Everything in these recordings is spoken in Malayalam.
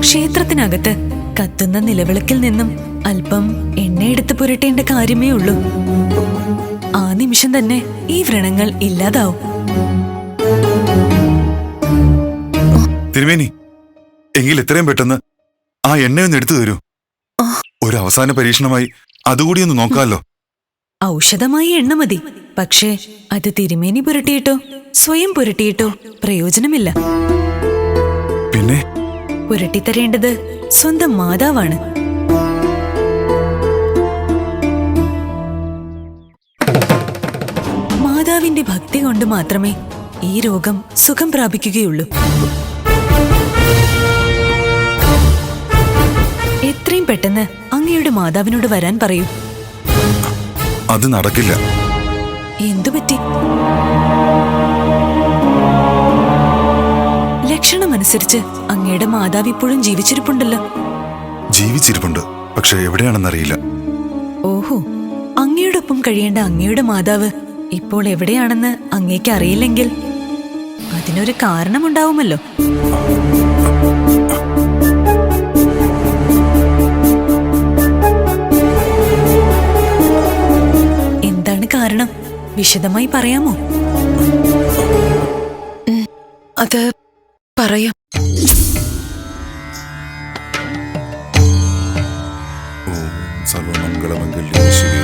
ക്ഷേത്രത്തിനകത്ത് കത്തുന്ന നിലവിളക്കിൽ നിന്നും അല്പം എണ്ണയെടുത്ത് പുരട്ടേണ്ട കാര്യമേ ഉള്ളൂ. ആ നിമിഷം തന്നെ ഈ വ്രണങ്ങൾ ഇല്ലാതാവും. തിരുമേനി എങ്കിൽ എത്രയും പെട്ടെന്ന് ആ എണ്ണയൊന്ന് എടുത്തു തരൂ. ഒരു അവസാന പരീക്ഷണമായി അതുകൂടി ഒന്ന് നോക്കാമല്ലോ. ഔഷധമായി എണ്ണ മതി. പക്ഷേ അത് തിരുമേനി പുരട്ടിയിട്ടോ സ്വയം പുരട്ടിയിട്ടോ പ്രയോജനമില്ല. പിന്നെ? പുരട്ടിത്തരേണ്ടത് സ്വന്തം മാതാവാണ്. മാതാവിന്റെ ഭക്തി കൊണ്ട് മാത്രമേ ഈ രോഗം സുഖം പ്രാപിക്കുകയുള്ളൂ. എത്രയും പെട്ടെന്ന് അങ്ങയുടെ മാതാവിനോട് വരാൻ പറയൂ. അത് നടക്കില്ല. എന്തു പറ്റി? ലക്ഷണമനുസരിച്ച് അങ്ങയുടെ മാതാവ് ഇപ്പോഴും ജീവിച്ചിരിപ്പുണ്ടല്ലോ. ജീവിച്ചിരിപ്പുണ്ട്. പക്ഷെ എവിടെയാണെന്നറിയില്ല. ഓഹോ അങ്ങയോടൊപ്പം കഴിയേണ്ട അങ്ങയുടെ മാതാവ് ഇപ്പോൾ എവിടെയാണെന്ന് അങ്ങേക്ക് അറിയില്ലെങ്കിൽ അതിനൊരു കാരണമുണ്ടാവുമല്ലോ. എന്താണ് കാരണം? വിശദമായി പറയാമോ? അത് സർവമംഗളമംഗല്യേ ശിവേ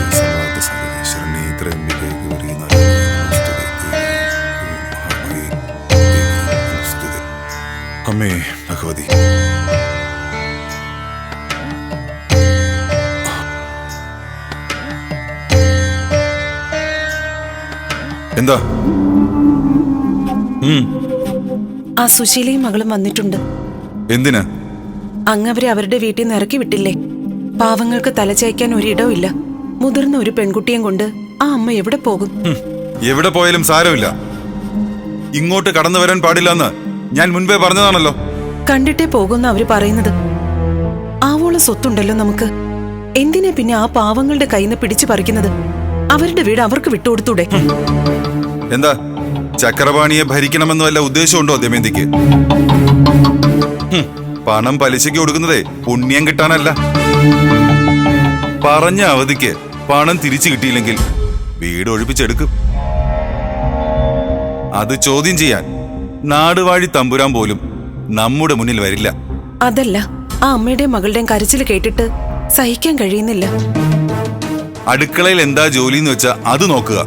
ശരണേ. ത്രയംബകേ ഗൗരി അമ്മേ ഭഗവതി. എന്താ? ആ സുശീലയും മകളും വന്നിട്ടുണ്ട്. എന്തിനാ? അങ്ങവരെ അവരെ അവരുടെ വീട്ടിൽ നിന്ന് ഇറക്കി വിട്ടില്ലേ? പാവങ്ങൾക്ക് തലചായ്ക്കാൻ ഒരിടമില്ല മുതിർന്ന ഒരു പെൺകുട്ടിയും കൊണ്ട് ആ അമ്മ എവിടെ പോകും? എവിടെ പോയാലും സാരമില്ല. ഇങ്ങോട്ട് കടന്നു വരാൻ പാടില്ലെന്ന് ഞാൻ മുൻപേ പറഞ്ഞതാണല്ലോ. കണ്ടിട്ടേ പോകുന്ന അവർ പറയുന്നത്. ആവോളം സ്വത്തുണ്ടല്ലോ നമുക്ക്. എന്തിനെ പിന്നെ ആ പാവങ്ങളുടെ കയ്യിൽ നിന്ന് പിടിച്ചു പറിക്കുന്നത്? അവരുടെ വീട് അവർക്ക് വിട്ടുകൊടുത്തൂടെ? എന്താ ചക്രപാണിയെ ഭരിക്കണമെന്നോ വല്ല ഉദ്ദേശമുണ്ടോ ദമയന്തിക്ക് പണം പലിശയ്ക്ക് കൊടുക്കുന്നതേ പുണ്യം കിട്ടാനല്ല. പറഞ്ഞ അവധിക്ക് പണം തിരിച്ചു കിട്ടിയില്ലെങ്കിൽ വീട് ഒഴിപ്പിച്ചെടുക്കും. അത് ചോദ്യം ചെയ്യാൻ നാടുവാഴി തമ്പുരാൻ പോലും നമ്മുടെ മുന്നിൽ വരില്ല. അതല്ല ആ അമ്മയുടെയും മകളുടെയും കരച്ചിൽ കേട്ടിട്ട് സഹിക്കാൻ കഴിയുന്നില്ല. അടുക്കളയിൽ എന്താ ജോലി എന്ന് വെച്ചാ അത് നോക്കുക.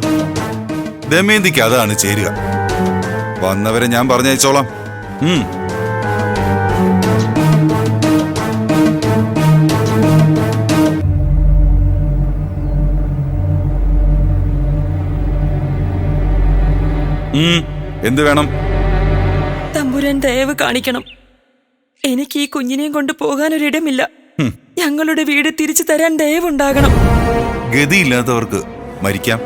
ദമയന്തിക്ക് അതാണ് ചേരുക. വന്നവരെ ഞാൻ പറഞ്ഞയച്ചോളാം. എന്ത് വേണം? തമ്പുരാൻ ദയവ് കാണിക്കണം. എനിക്ക് ഈ കുഞ്ഞിനെയും കൊണ്ട് പോകാനൊരിടമില്ല. ഞങ്ങളുടെ വീട് തിരിച്ചു തരാൻ ദയവുണ്ടാകണം. ഗതിയില്ലാത്തവർക്ക് മരിക്കാം.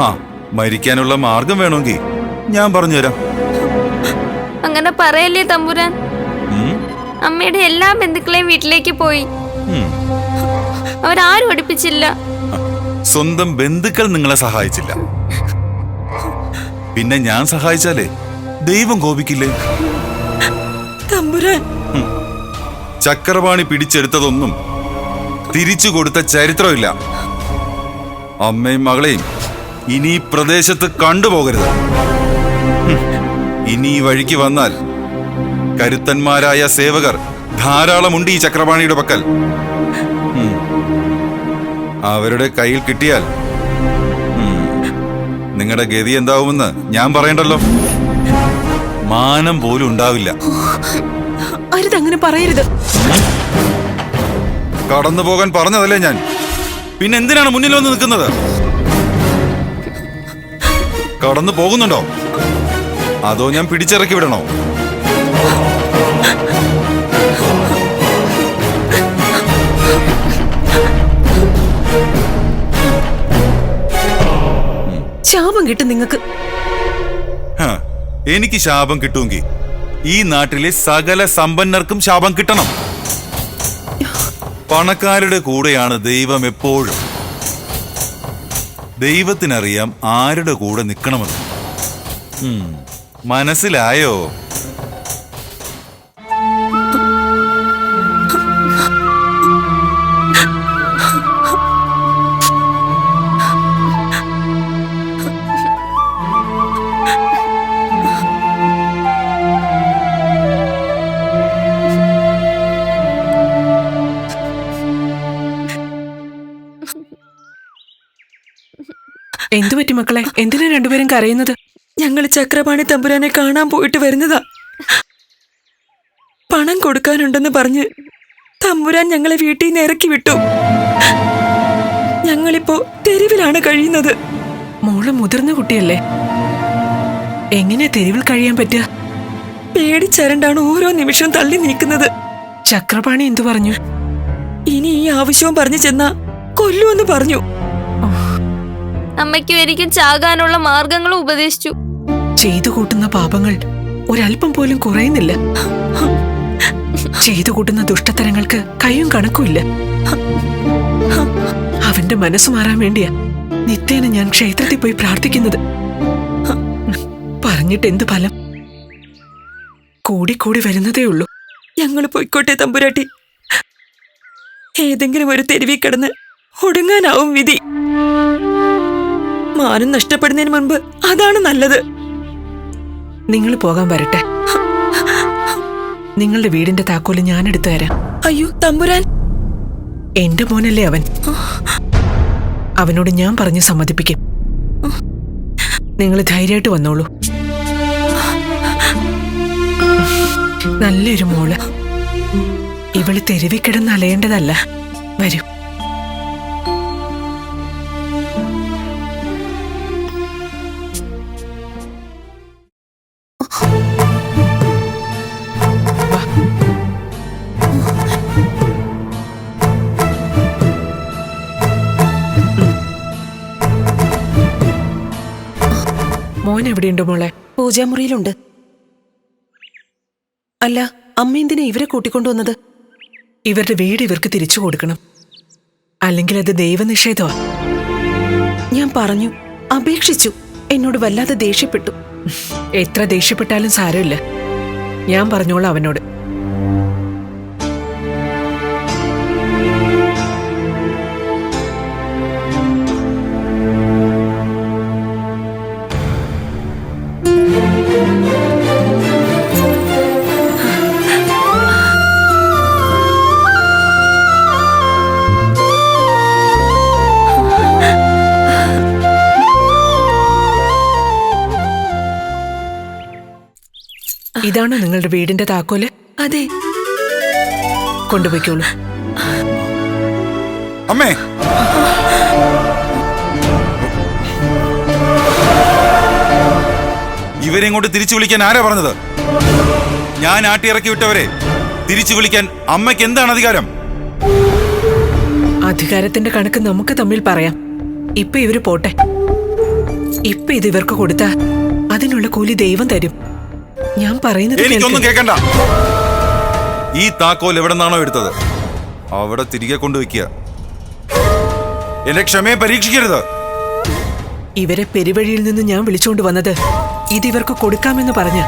ആ മരിക്കാനുള്ള മാർഗം വേണമെങ്കിൽ ഞാൻ പറഞ്ഞുതരാം. അങ്ങനെ പറയല്ലേ തമ്പുരാൻ? അമ്മയുടെ എല്ലാ ബന്ധുക്കളെയും വീട്ടിലേക്ക് പോയി. അവരാരും ഒടിപ്പിച്ചില്ല സ്വന്തം ബന്ധുക്കൾ നിങ്ങളെ സഹായിച്ചില്ല. പിന്നെ ഞാൻ സഹായിച്ചാലേ? ദൈവം കോപിക്കില്ലേ? തമ്പുരാൻ. ചക്രപാണി പിടിച്ചെടുത്തതൊന്നും തിരിച്ചു കൊടുത്ത ചരിത്രമില്ല. അമ്മയും മകളെയും ഇനി ഈ പ്രദേശത്ത് കണ്ടുപോകരുത്. ഇനി ഈ വഴിക്ക് വന്നാൽ കരുത്തന്മാരായ സേവകർ ധാരാളമുണ്ട് ഈ ചക്രപാണിയുടെ പക്കൽ. അവരുടെ കയ്യിൽ കിട്ടിയാൽ. നിങ്ങളുടെ ഗതി എന്താവുമെന്ന് ഞാൻ പറയണ്ടല്ലോ. മാനം പോലും ഉണ്ടാവില്ല. അരുതങ്ങനെ പറയരുത്. കടന്നു പോകാൻ പറഞ്ഞതല്ലേ ഞാൻ. പിന്നെ എന്തിനാണ് മുന്നിൽ വന്ന് നിൽക്കുന്നത്? കടന്നു പോകുന്നുണ്ടോ? അതോ ഞാൻ പിടിച്ചിറക്കി വിടണോ? ശാപം കിട്ടും നിങ്ങൾക്ക്. എനിക്ക് ശാപം കിട്ടുമെങ്കിൽ ഈ നാട്ടിലെ സകല സമ്പന്നർക്കും ശാപം കിട്ടണം. പണക്കാരുടെ കൂടെയാണ് ദൈവം എപ്പോഴും. ദൈവത്തിനറിയാം ആരുടെ കൂടെ നിൽക്കണമെന്ന് മനസ്സിലായോ? എന്തു പറ്റി മക്കളെ? എന്തിനാ രണ്ടുപേരും കരയുന്നത്? ഞങ്ങൾ ചക്രപാണി തമ്പുരാനെ കാണാൻ പോയിട്ട് വരുന്നതാ. പണം കൊടുക്കാനുണ്ടെന്ന് പറഞ്ഞ് തമ്പുരാൻ ഞങ്ങളെ വീട്ടിൽ നിന്ന് ഇറക്കി വിട്ടു. ഞങ്ങളിപ്പോ തെരുവിലാണ് കഴിയുന്നത്. മോൾ മുതിർന്ന കുട്ടിയല്ലേ? എങ്ങനെ തെരുവിൽ കഴിയാൻ പറ്റുക? പേടിച്ചരണ്ടാണ് ഓരോ നിമിഷവും തള്ളി നീക്കുന്നത്. ചക്രപാണി എന്തു പറഞ്ഞു? ഇനി ഈ ആവശ്യവും പറഞ്ഞു ചെന്നാ കൊല്ലുമെന്ന് പറഞ്ഞു. അമ്മയ്ക്കും എനിക്കും ചാകാനുള്ള മാർഗങ്ങളും ഉപദേശിച്ചു. ചെയ്തു കൂട്ടുന്ന പാപങ്ങൾ ഒരല്പം പോലും കുറയുന്നില്ല. ചെയ്തു കൂട്ടുന്ന ദുഷ്ടത്തരങ്ങൾക്ക് കയ്യും കണക്കുമില്ല. അവന്റെ മനസ്സ് മാറാൻ വേണ്ടിയാ നിത്യേന ഞാൻ ക്ഷേത്രത്തിൽ പോയി പ്രാർത്ഥിക്കുന്നത്. പറഞ്ഞിട്ട് എന്ത് ഫലം? കൂടിക്കൂടി കൂടി വരുന്നതേ ഉള്ളൂ. ഞങ്ങൾ പോയിക്കോട്ടെ തമ്പുരാട്ടി. ഏതെങ്കിലും ഒരു തെരുവിൽ കിടന്ന് ഒടുങ്ങാനാവും വിധി. മാനം നഷ്ടപ്പെടുന്നതിന് മുൻപ് അതാണ് നല്ലത്. നിങ്ങൾ പോകാൻ വരട്ടെ. നിങ്ങളുടെ വീടിന്റെ താക്കോൽ ഞാൻ എടുത്തു തരാം. അയ്യോ തമ്പുരാൻ. എന്റെ മോനല്ലേ അവൻ? അവനോട് ഞാൻ പറഞ്ഞ് സമ്മതിപ്പിക്കും. നിങ്ങൾ ധൈര്യമായിട്ട് വന്നോളൂ. നല്ലൊരു മോൾ. ഇവൾ തെരുവിക്കിടന്ന് അലയേണ്ടതല്ല. വരൂ. മോൻ എവിടെയുണ്ട് മോളെ? പൂജാമുറിയിലുണ്ട്. അല്ല അമ്മ എന്തിനാ ഇവരെ കൂട്ടിക്കൊണ്ടുവന്നത് ഇവരുടെ വീട് ഇവർക്ക് തിരിച്ചു കൊടുക്കണം. അല്ലെങ്കിൽ അത് ദൈവനിഷേധമാ. ഞാൻ പറഞ്ഞു അപേക്ഷിച്ചു. എന്നോട് വല്ലാതെ ദേഷ്യപ്പെട്ടു. എത്ര ദേഷ്യപ്പെട്ടാലും സാരമില്ല. ഞാൻ പറഞ്ഞോളാം അവനോട്. ഇതാണോ നിങ്ങളുടെ വീടിന്റെ താക്കോൽ? അതെ. കൊണ്ടുപോയിക്കോളൂ. അമ്മേ. ഇവരെ ഇങ്ങോട്ട് തിരിച്ചു വിളിക്കാൻ ആരാ പറഞ്ഞത്? ഞാൻ ആട്ടിയിറക്കി വിട്ടവരെ തിരിച്ചു വിളിക്കാൻ അമ്മയ്ക്ക് എന്താണ് അധികാരം? അധികാരത്തിന്റെ കണക്ക് നമുക്ക് തമ്മിൽ പറയാം. ഇപ്പൊ ഇവർ പോട്ടെ. ഇപ്പൊ ഇത് ഇവർക്ക് കൊടുത്താ അതിനുള്ള കൂലി ദൈവം തരും. ഞാൻ പറയുന്നത് എനിക്കൊന്നും കേൾക്ക്. കേൾക്കണ്ട ഈ താക്കോൽ എവിടെ നിന്നാണോ എടുത്തത്? അവിടെ തിരികെ കൊണ്ടുവയ്ക്കുക. എന്റെ ക്ഷമയെ പരീക്ഷിക്കരുത്. ഇവരെ പെരുവഴിയിൽ നിന്ന് ഞാൻ വിളിച്ചുകൊണ്ട് വന്നത് ഇത് ഇവർക്ക് കൊടുക്കാമെന്ന് പറഞ്ഞ.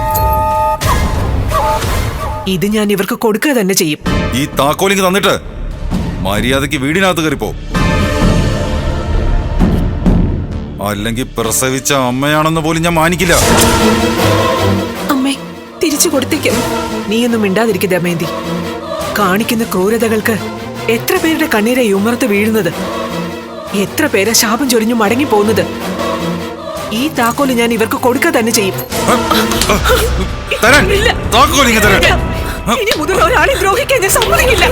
ഇത് ഞാൻ ഇവർക്ക് കൊടുക്കുക തന്നെ ചെയ്യും. ഈ താക്കോലിങ് തന്നിട്ട് മര്യാദയ്ക്ക് വീടിനകത്ത് കയറിപ്പോ. അല്ലെങ്കിൽ പ്രസവിച്ച അമ്മയാണെന്ന് പോലും ഞാൻ മാനിക്കില്ല. തിരിച്ചു കൊടുത്തേക്കും. നീയൊന്നും മിണ്ടാതിരിക്കുക ദമയന്തി കാണിക്കുന്ന ക്രൂരതകൾക്ക് എത്ര പേരുടെ കണ്ണീരെ ഉമർത്ത് വീഴുന്നത്? എത്ര പേരെ ശാപം ചൊരിഞ്ഞു മടങ്ങി പോകുന്നത്? ഈ താക്കോൽ ഞാൻ ഇവർക്ക് കൊടുക്കുക തന്നെ ചെയ്യും. ഇനി മുതൽ ഒരാളെ ദ്രോഹിക്കാൻ ഞാൻ സമ്മതിക്കില്ല.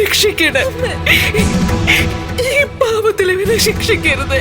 രക്ഷിക്കണേ. ഈ പാപത്തിൽ ഇവനെ ശിക്ഷിക്കരുത്.